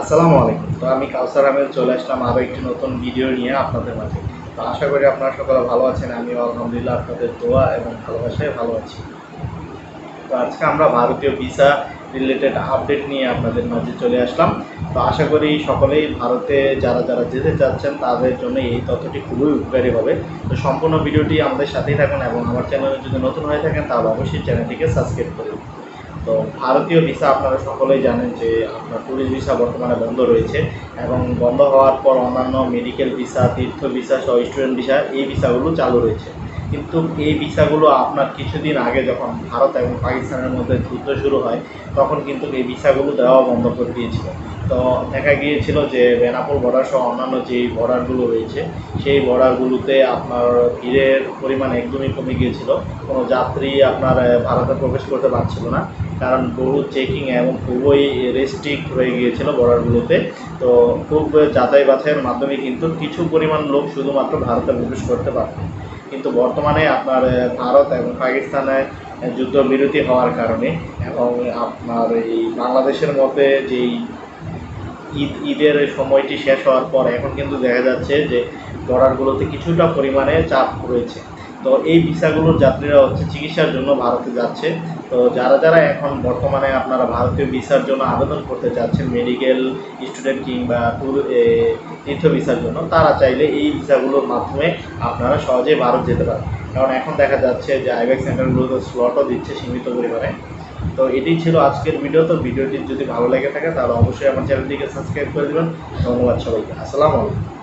আসসালামু আলাইকুম। তো আমি কাউসার আহমেদ চলে আসলাম আরও একটি নতুন ভিডিও নিয়ে আপনাদের মাঝে। তো আশা করি আপনারা সকলে ভালো আছেন, আমিও আলহামদুলিল্লাহ আপনাদের দোয়া এবং ভালোবাসায় ভালো আছি। তো আজকে আমরা ভারতীয় ভিসা রিলেটেড আপডেট নিয়ে আপনাদের মাঝে চলে আসলাম। তো আশা করি সকলেই ভারতে যারা যারা যেতে চাচ্ছেন, তাদের জন্য এই তথ্যটি খুবই উপকারী হবে। তো সম্পূর্ণ ভিডিওটি আমাদের সাথেই থাকেন এবং আমার চ্যানেলে যদি নতুন হয়ে থাকেন, তাহলে অবশ্যই চ্যানেলটিকে সাবস্ক্রাইব করুন তো ভারতীয় ভিসা আপনারা সকলেই জানেন যে আপনার ট্যুরিস্ট ভিসা বর্তমানে বন্ধ রয়েছে এবং বন্ধ হওয়ার পর অন্যান্য মেডিকেল ভিসা তীর্থ ভিসা সহ স্টুডেন্ট ভিসা এই ভিসাগুলো চালু রয়েছে। কিন্তু এই ভিসাগুলো আপনার কিছুদিন আগে যখন ভারত এবং পাকিস্তানের মধ্যে যুদ্ধ শুরু হয়, তখন কিন্তু এই ভিসাগুলো দেওয়া বন্ধ করে দিয়েছিল। তো দেখা গিয়েছিল যে বেনাপোল বর্ডার সহ অন্যান্য যে বর্ডারগুলো রয়েছে, সেই বর্ডারগুলোতে আপনার ভিড়ের পরিমাণ একদমই কমে গিয়েছিল। কোনো যাত্রী আপনার ভারতে প্রবেশ করতে পারছিল না। কারণ বহু চেকিং এবং খুবই রেস্ট্রিক্ট হয়ে গিয়েছিল বর্ডারগুলোতে তো খুব যাচাই বাছাইয়ের মাধ্যমে কিন্তু কিছু পরিমাণ লোক শুধুমাত্র ভারতে প্রবেশ করতে পারত। কিন্তু বর্তমানে আপনার ভারত এবং পাকিস্তানে যুদ্ধ বিরতি হওয়ার কারণে এবং আপনার এই বাংলাদেশের মধ্যে যেই ঈদ, ঈদের সময়টি শেষ হওয়ার পর এখন কিন্তু দেখা যাচ্ছে যে বর্ডারগুলোতে কিছুটা পরিমাণে চাপ রয়েছে। তো এই ভিসাগুলোর যাত্রীরা হচ্ছে চিকিৎসার জন্য ভারতে যাচ্ছে। তো যারা যারা এখন বর্তমানে আপনারা ভারতীয় ভিসার জন্য আবেদন করতে চাচ্ছেন, মেডিকেল স্টুডেন্ট কিংবা ট্যুর তীর্থ ভিসার জন্য, তারা চাইলে এই ভিসাগুলোর মাধ্যমে আপনারা সহজেই ভারত যেতে পারেন। কারণ এখন দেখা যাচ্ছে যে আইব্যাক সেন্টারগুলোতে স্লটও দিচ্ছে সীমিত পরিমাণে। তো এটি ছিল আজকের ভিডিও তো ভিডিওটি যদি ভালো লেগে থাকে, তাহলে অবশ্যই আমার চ্যানেলটিকে সাবস্ক্রাইব করে দেবেন। ধন্যবাদ সবাইকে। আসসালামু আলাইকুম।